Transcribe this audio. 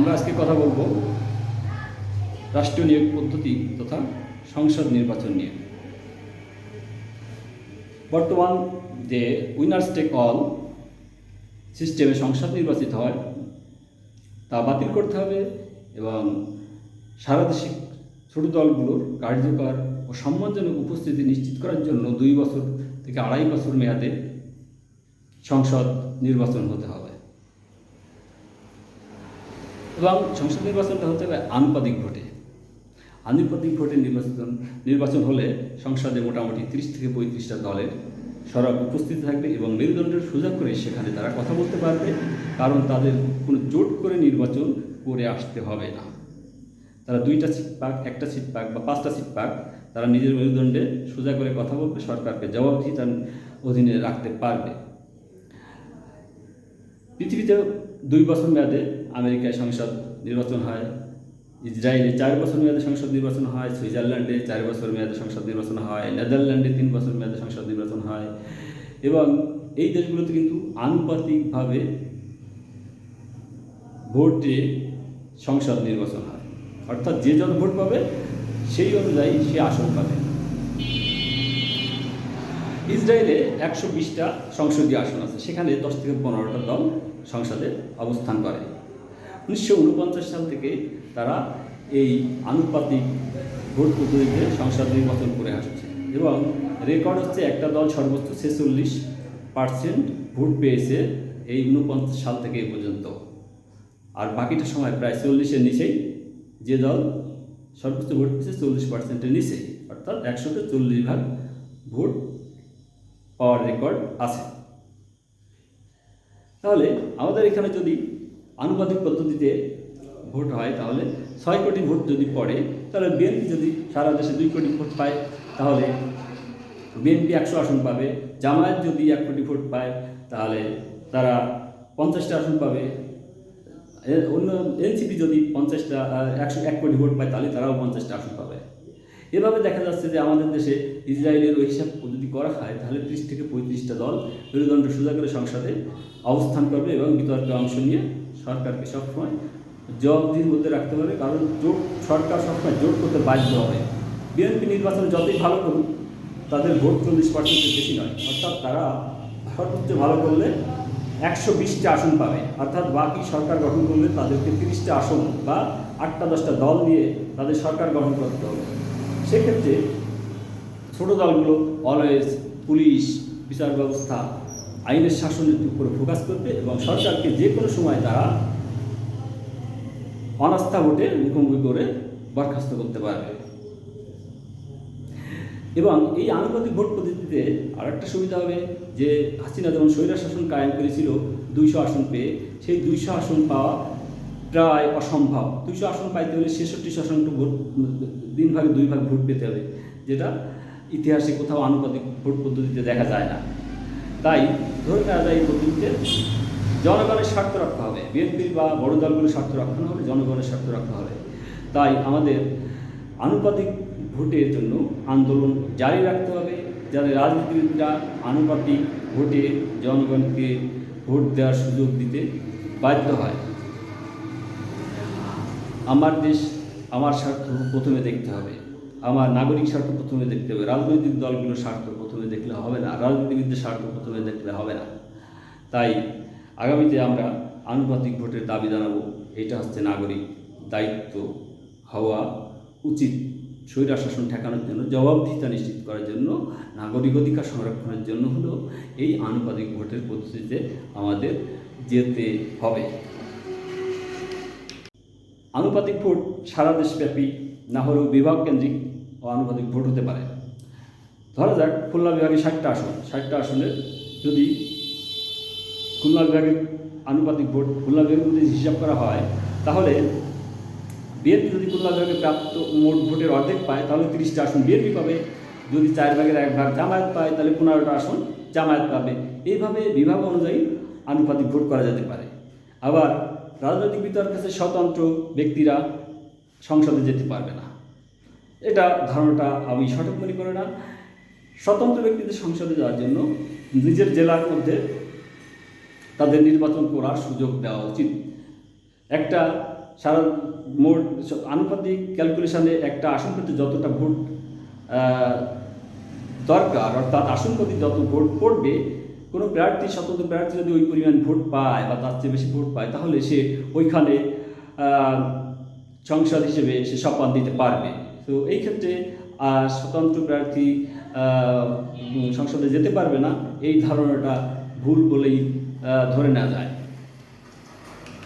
আমরা আজকে কথা বলব রাষ্ট্রীয় নিয়োগ পদ্ধতি তথা সংসদ নির্বাচন নিয়ে। বর্তমান যে উইনার্স টেক অল সিস্টেমে সংসদ নির্বাচিত হয়, তা বাতিল করতে হবে এবং সারা দেশে ছোট দলগুলোর কার্যকর ও সম্মানজনক উপস্থিতি নিশ্চিত করার জন্য দুই বছর থেকে আড়াই বছর মেয়াদে সংসদ নির্বাচন হতে হবে। এবং সংসদ নির্বাচনটা হতে হবে আনুপাতিক ভোটে। আনুপাতিক ভোটে নির্বাচন নির্বাচন হলে সংসদে মোটামুটি তিরিশ থেকে পঁয়ত্রিশটা দলের সরব উপস্থিত থাকবে এবং মেরুদণ্ডের সুযোগ করে সেখানে তারা কথা বলতে পারবে, কারণ তাদের কোনো জোট করে নির্বাচন করে আসতে হবে না। তারা দুইটা সিট পাক, একটা সিট পাক বা পাঁচটা সিট পাক, তারা নিজের মেরুদণ্ডে সোজা করে কথা বলবে, সরকারকে জবাবদিহিতার অধীনে রাখতে পারবে। পৃথিবীতে দুই বছর মেয়াদে আমেরিকায় সংসদ নির্বাচন হয়, ইসরায়েলে চার বছর মেয়াদে সংসদ নির্বাচন হয়, সুইজারল্যান্ডে চার বছর মেয়াদে সংসদ নির্বাচন হয়, নেদারল্যান্ডে তিন বছর মেয়াদে সংসদ নির্বাচন হয় এবং এই দেশগুলোতে কিন্তু আনুপাতিকভাবে ভোটে সংসদ নির্বাচন হয়। অর্থাৎ যে যত ভোট পাবে, সেই অনুযায়ী সে আসন পাবে। ইসরায়েলে একশো বিশটা সংসদীয় আসন আছে, সেখানে দশ থেকে পনেরোটা দল সংসদে অবস্থান করে। উনিশশো উনপঞ্চাশ সাল থেকে তারা এই আনুপাতিক ভোট পদ্ধতিতে সংসদ নির্বাচন করে আসছে। এবং রেকর্ড হচ্ছে একটা দল সর্বোচ্চ ছেচল্লিশ পার্সেন্ট ভোট পেয়েছে এই উনপঞ্চাশ সাল থেকে এই পর্যন্ত। আর বাকিটা সময় প্রায় চল্লিশের নিচেই যে দল সর্বোচ্চ ভোট পেয়েছে চল্লিশ পার্সেন্টের নিচে অর্থাৎ একশোতে চল্লিশ ভাগ ভোট পাওয়ার রেকর্ড আছে। তাহলে আমাদের এখানে যদি আনুপাতিক পদ্ধতিতে ভোট হয়, তাহলে ছয় কোটি ভোট যদি পড়ে, তাহলে বিএনপি যদি সারা দেশে দুই কোটি ভোট পায়, তাহলে বিএনপি একশো আসন পাবে, জামায়াত যদি এক কোটি ভোট পায়, তাহলে তারা পঞ্চাশটা আসন পাবে। অন্য এনসিপি যদি পঞ্চাশটা একশো এক কোটি ভোট পায়, তাহলে তারাও পঞ্চাশটা আসন পাবে। এভাবে দেখা যাচ্ছে যে আমাদের দেশে ইসরায়েলের ওই হিসাব যদি করা হয়, তাহলে ত্রিশ থেকে পঁয়ত্রিশটা দল মেরুদণ্ড সোজা করে সংসদে অবস্থান করবে এবং বিতর্কে অংশ নিয়ে সরকারকে সবসময় জবাবদিহির মধ্যে রাখতে হবে, কারণ জোট, সরকার সবসময় জোট করতে বাধ্য হবে। বিএনপি নির্বাচন যতই ভালো করুক, তাদের ভোট চল্লিশ পার্সেন্টের বেশি নয়। অর্থাৎ তারা সর্বোচ্চ ভালো করলে একশো বিশটা আসন পাবে। অর্থাৎ বাকি সরকার গঠন করলে তাদেরকে তিরিশটা আসন বা আটটা দশটা দল নিয়ে তাদের সরকার গঠন করতে হবে। সেক্ষেত্রে ছোট দলগুলো অলওয়েজ পুলিশ, বিচার ব্যবস্থা আইনের শাসনের উপরে ফোকাস করবে এবং সরকারকে যে কোনো সময় তারা অনাস্থা ভোটে মুখোমুখি করে বরখাস্ত করতে পারবে। এবং এই আনুপাতিক ভোট পদ্ধতিতে আরেকটা সুবিধা হবে যে হাসিনা যেমন স্বৈরার শাসন কায়েম করেছিল, দুইশো আসন পেয়ে, সেই দুইশো আসন পাওয়া প্রায় অসম্ভব। দুইশো আসন পাইতে হলে ছেষট্টি আসনটু ভোট, তিন ভাগে, দুই ভাগ ভোট পেতে হবে, যেটা ইতিহাসে কোথাও আনুপাতিক ভোট পদ্ধতিতে দেখা যায় না। তাই ধরে নেওয়া যায় জনগণের স্বার্থ রক্ষা হবে। বিএনপির বা বড় দলগুলোর স্বার্থ রক্ষা হবে জনগণের স্বার্থ রক্ষা হবে। তাই আমাদের আনুপাতিক ভোটের জন্য আন্দোলন জারি রাখতে হবে। যাতে রাজনীতিবিদরা আনুপাতিক ভোটে জনগণকে ভোট দেওয়ার সুযোগ দিতে বাধ্য হয়। আমার দেশ, আমার স্বার্থ প্রথমে দেখতে হবে। আমার নাগরিক স্বার্থ প্রথমে দেখতে হবে। রাজনৈতিক দলগুলোর স্বার্থ প্রথমে দেখলে হবে না। রাজনীতিবিদদের স্বার্থ প্রথমে দেখলে হবে না। তাই আগামীতে আমরা আনুপাতিক ভোটের দাবি জানাব। এটা হচ্ছে নাগরিক দায়িত্ব হওয়া উচিত। স্বৈরার শাসন ঠেকানোর জন্য, জবাবদিহিতা নিশ্চিত করার জন্য, নাগরিক অধিকার সংরক্ষণের জন্য হলো এই আনুপাতিক ভোটের পদ্ধতিতে আমাদের যেতে হবে। আনুপাতিক ভোট সারা দেশব্যাপী না হলেও বিভাগ কেন্দ্রিক ও আনুপাতিক ভোট হতে পারে। ধরা যাক, খুলনা বিভাগে ষাটটা আসন। ষাটটা আসনের যদি খুলনা বিভাগের আনুপাতিক ভোট খুলনা বিভাগের যদি হিসাব করা হয়, তাহলে বিএনপি যদি খুলনা বিভাগে প্রাপ্ত মোট ভোটের অর্ধেক পায়, তাহলে তিরিশটা আসন বিএনপি পাবে। যদি চার ভাগের এক ভাগ জামায়াত পায়, তাহলে পনেরোটা আসন জামায়াত পাবে। এইভাবে বিভাগ অনুযায়ী আনুপাতিক ভোট করা যেতে পারে। আবার রাজনৈতিক বিতর্কের স্বতন্ত্র ব্যক্তিরা সংসদে যেতে পারবে না। এটা ধারণাটা আমি সঠিক মনে করি না। স্বতন্ত্র ব্যক্তিদের সংসদে যাওয়ার জন্য নিজের জেলার মধ্যে তাদের নির্বাচন করার সুযোগ দেওয়া উচিত। একটা সারা মোট আনুপাতিক ক্যালকুলেশনে একটা আসন প্রতি যতটা ভোট দরকার, অর্থাৎ আসন প্রতি যত ভোট পড়বে, কোনো প্রার্থী, স্বতন্ত্র প্রার্থী যদি ওই পরিমাণ ভোট পায় বা তার চেয়ে বেশি ভোট পায়, তাহলে সে ওইখানে সংসদ হিসেবে সে সম্মান দিতে পারবে। তো এই ক্ষেত্রে আর স্বতন্ত্র প্রার্থী সংসদে যেতে পারবে না, এই ধারণাটা ভুল বলেই ধরে নেওয়া যায়।